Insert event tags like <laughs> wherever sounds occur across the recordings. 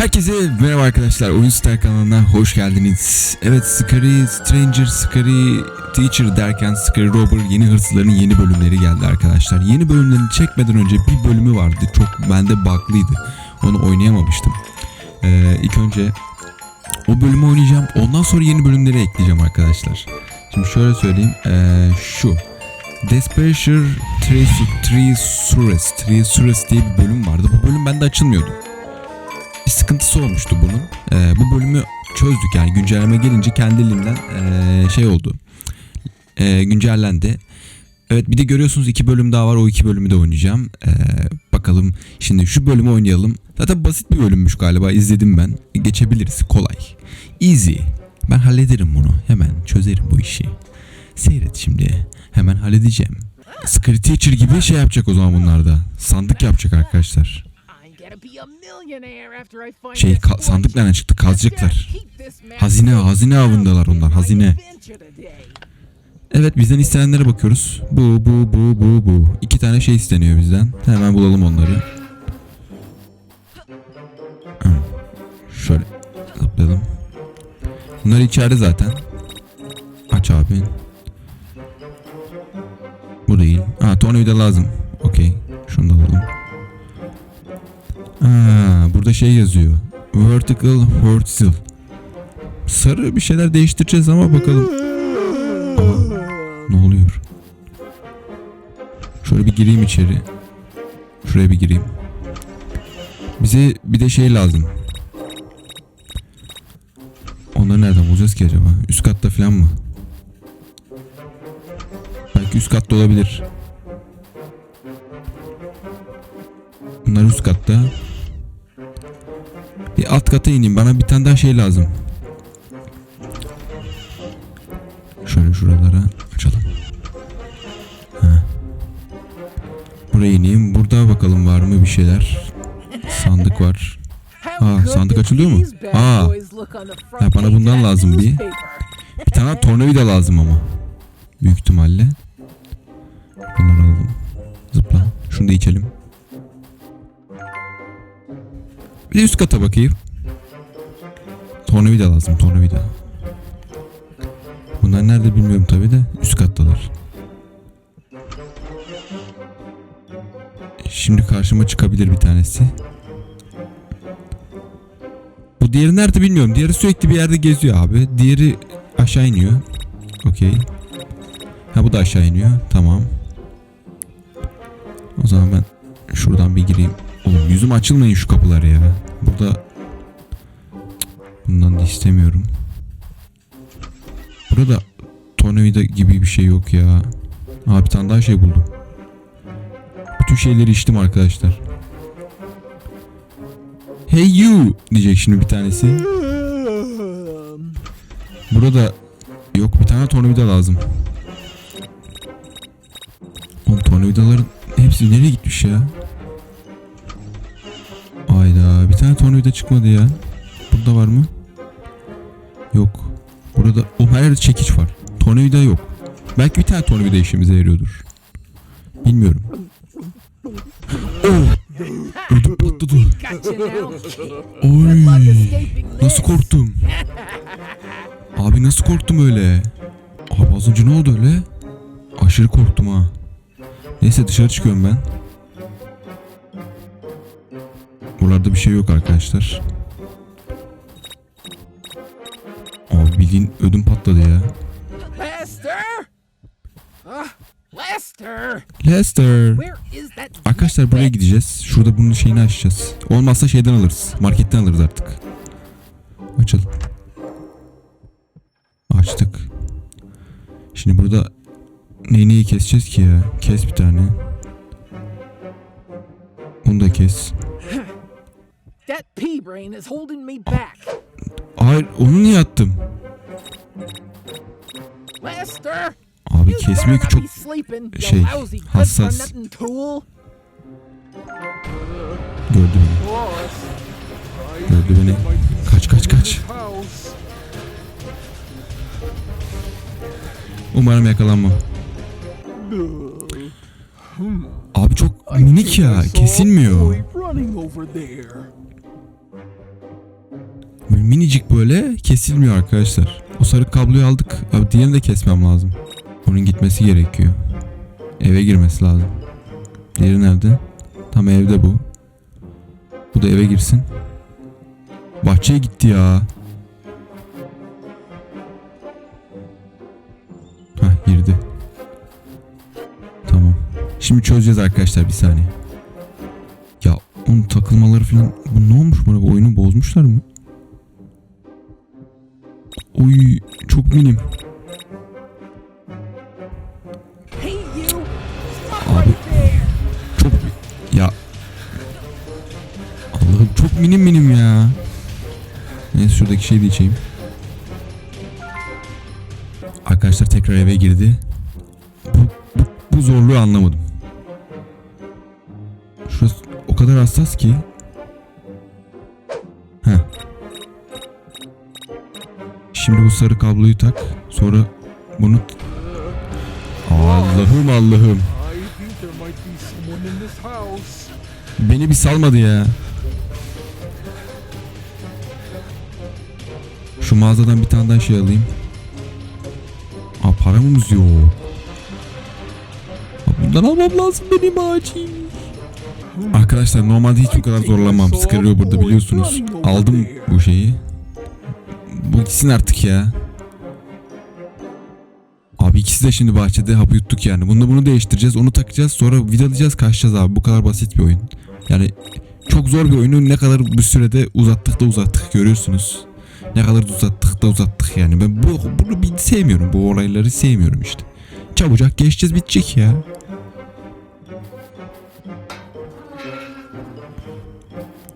Herkese merhaba arkadaşlar. Oyun Star kanalına hoş geldiniz. Evet Scary Stranger, Scary Teacher derken Scary Robber yeni hırsızların yeni bölümleri geldi arkadaşlar. Yeni bölümlerini çekmeden önce bir bölümü vardı. Çok bende bug'lıydı. Onu oynayamamıştım. Ee, ilk önce o bölümü oynayacağım. Ondan sonra yeni bölümleri ekleyeceğim arkadaşlar. Şimdi şöyle söyleyeyim. Ee, şu. Desperation Treasures diye bir bölüm vardı. Bu bölüm bende açılmıyordu bir sıkıntısı olmuştu bunun. Ee, bu bölümü çözdük yani güncelleme gelince kendiliğinden ee, şey oldu. Ee, güncellendi. Evet bir de görüyorsunuz iki bölüm daha var o iki bölümü de oynayacağım. Ee, bakalım şimdi şu bölümü oynayalım. Zaten basit bir bölümmüş galiba izledim ben. Geçebiliriz kolay. Easy. Ben hallederim bunu hemen çözerim bu işi. Seyret şimdi hemen halledeceğim. Scary Teacher gibi şey yapacak o zaman bunlar da. Sandık yapacak arkadaşlar. Şey this ka- sandık nereden çıktı? Kazacaklar. Hazine hazine avındalar onlar hazine. Evet bizden istenenlere bakıyoruz. Bu bu bu bu bu. İki tane şey isteniyor bizden. Hemen bulalım onları. Şöyle zıplayalım. Bunlar içeride zaten. Aç abi. Bu değil. Ha tornavida lazım. Okey. Şunu da alalım. Aa, burada şey yazıyor. Vertical horizontal. Sarı bir şeyler değiştireceğiz ama bakalım. Aa, ne oluyor? Şöyle bir gireyim içeri. Şuraya bir gireyim. Bize bir de şey lazım. Onları nereden bulacağız ki acaba? Üst katta falan mı? Belki üst katta olabilir. Bunlar üst katta. Alt kata ineyim. Bana bir tane daha şey lazım. Şöyle şuralara açalım. Ha. Buraya ineyim. Burada bakalım var mı bir şeyler. Sandık var. Aa, sandık açılıyor mu? Aa. Ha, bana bundan lazım bir. newspaper? Bir tane tornavida lazım ama. Büyük ihtimalle. Bunları alalım. Zıpla. Şunu da içelim. Bir de üst kata bakayım. Tornavida lazım tornavida. Bunlar nerede bilmiyorum tabi de üst kattalar. Şimdi karşıma çıkabilir bir tanesi. Bu diğeri nerede bilmiyorum. Diğeri sürekli bir yerde geziyor abi. Diğeri aşağı iniyor. Okey. Ha bu da aşağı iniyor. Tamam. O zaman ben şuradan bir gireyim. Oğlum yüzüm açılmayın şu kapıları ya. Burada bundan da istemiyorum. Burada tornavida gibi bir şey yok ya. Aa bir tane daha şey buldum. Bütün şeyleri içtim arkadaşlar. Hey you diyecek şimdi bir tanesi. Burada yok bir tane tornavida lazım. Oğlum tornavidaların hepsi nereye gitmiş ya? Tane tornavida çıkmadı ya. Burada var mı? Yok. Burada o her yerde çekiç var. Tornavida yok. Belki bir tane tornavida işimize yarıyordur. Bilmiyorum. Oh! Ödüm patladı. Oy! Nasıl korktum? Abi nasıl korktum öyle? Abi az önce ne oldu öyle? Aşırı korktum ha. Neyse dışarı çıkıyorum ben. Buralarda bir şey yok arkadaşlar. Abi bildiğin ödüm patladı ya. Lester? Ah, Lester, Lester. Arkadaşlar buraya gideceğiz. Şurada bunun şeyini açacağız. Olmazsa şeyden alırız. Marketten alırız artık. Açıl. Açtık. Şimdi burada neyi neyi keseceğiz ki ya? Kes bir tane. Bunu da kes. That pea brain is holding me back. Hayır onu niye attım? Lester, Abi better çok şey, hassas. gördü beni. Gördü beni. Kaç kaç kaç. Umarım yakalanmam. Abi çok minik ya. Kesilmiyor. Minicik böyle kesilmiyor arkadaşlar. O sarı kabloyu aldık. Abi diğerini de kesmem lazım. Onun gitmesi gerekiyor. Eve girmesi lazım. Diğeri nerede? Tam evde bu. Bu da eve girsin. Bahçeye gitti ya. Hah girdi. Tamam. Şimdi çözeceğiz arkadaşlar bir saniye. Ya onun takılmaları falan bu ne olmuş buna bu oyunu bozmuşlar mı? Oy çok minim. Abi. Çok ya Allah'ım çok minim minim ya. Neyse şuradaki şeyi de. Arkadaşlar tekrar eve girdi. Bu, bu, bu zorluğu anlamadım. Şurası o kadar hassas ki. Şimdi bu sarı kabloyu tak. Sonra bunu... Allah'ım Allah'ım. Beni bir salmadı ya. Şu mağazadan bir tane daha şey alayım. Aa paramız yok. Bundan almam lazım benim acil. Arkadaşlar normalde hiç bu kadar zorlamam. Sıkılıyor burada biliyorsunuz. Aldım bu şeyi. Bu gitsin artık ya. Abi ikisi de şimdi bahçede hapı yuttuk yani. Bunu bunu değiştireceğiz. Onu takacağız. Sonra vidalayacağız kaçacağız abi. Bu kadar basit bir oyun. Yani çok zor bir oyunu ne kadar bir sürede uzattık da uzattık görüyorsunuz. Ne kadar da uzattık da uzattık yani. Ben bu, bunu bir sevmiyorum. Bu olayları sevmiyorum işte. Çabucak geçeceğiz bitecek ya.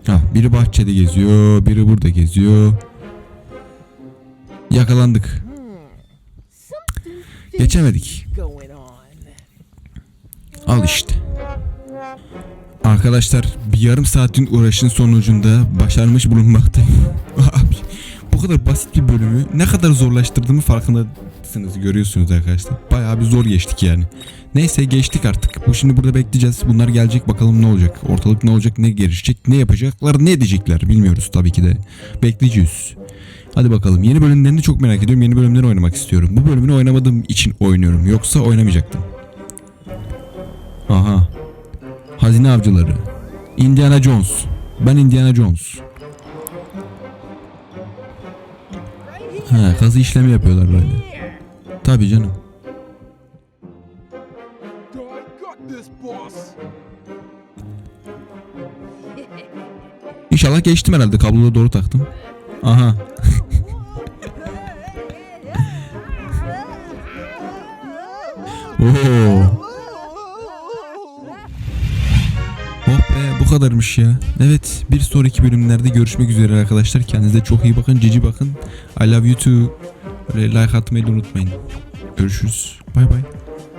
Ha, biri bahçede geziyor, biri burada geziyor. Yakalandık. Geçemedik. Al işte. Arkadaşlar bir yarım saatin uğraşın sonucunda başarmış bulunmaktayım. <laughs> Bu kadar basit bir bölümü ne kadar zorlaştırdığımı farkındasınız görüyorsunuz arkadaşlar. Bayağı bir zor geçtik yani. Neyse geçtik artık. Bu şimdi burada bekleyeceğiz. Bunlar gelecek bakalım ne olacak. Ortalık ne olacak, ne gelişecek, ne yapacaklar, ne edecekler bilmiyoruz tabii ki de. Bekleyeceğiz. Hadi bakalım. Yeni bölümlerini çok merak ediyorum. Yeni bölümleri oynamak istiyorum. Bu bölümünü oynamadığım için oynuyorum. Yoksa oynamayacaktım. Aha. Hazine avcıları. Indiana Jones. Ben Indiana Jones. Ha, kazı işlemi yapıyorlar böyle. Tabii canım. İnşallah geçtim herhalde. Kabloları doğru taktım. Aha. Oh be bu kadarmış ya. Evet bir sonraki bölümlerde görüşmek üzere arkadaşlar. Kendinize çok iyi bakın. Cici bakın. I love you too. Böyle like atmayı unutmayın. Görüşürüz. Bay bay.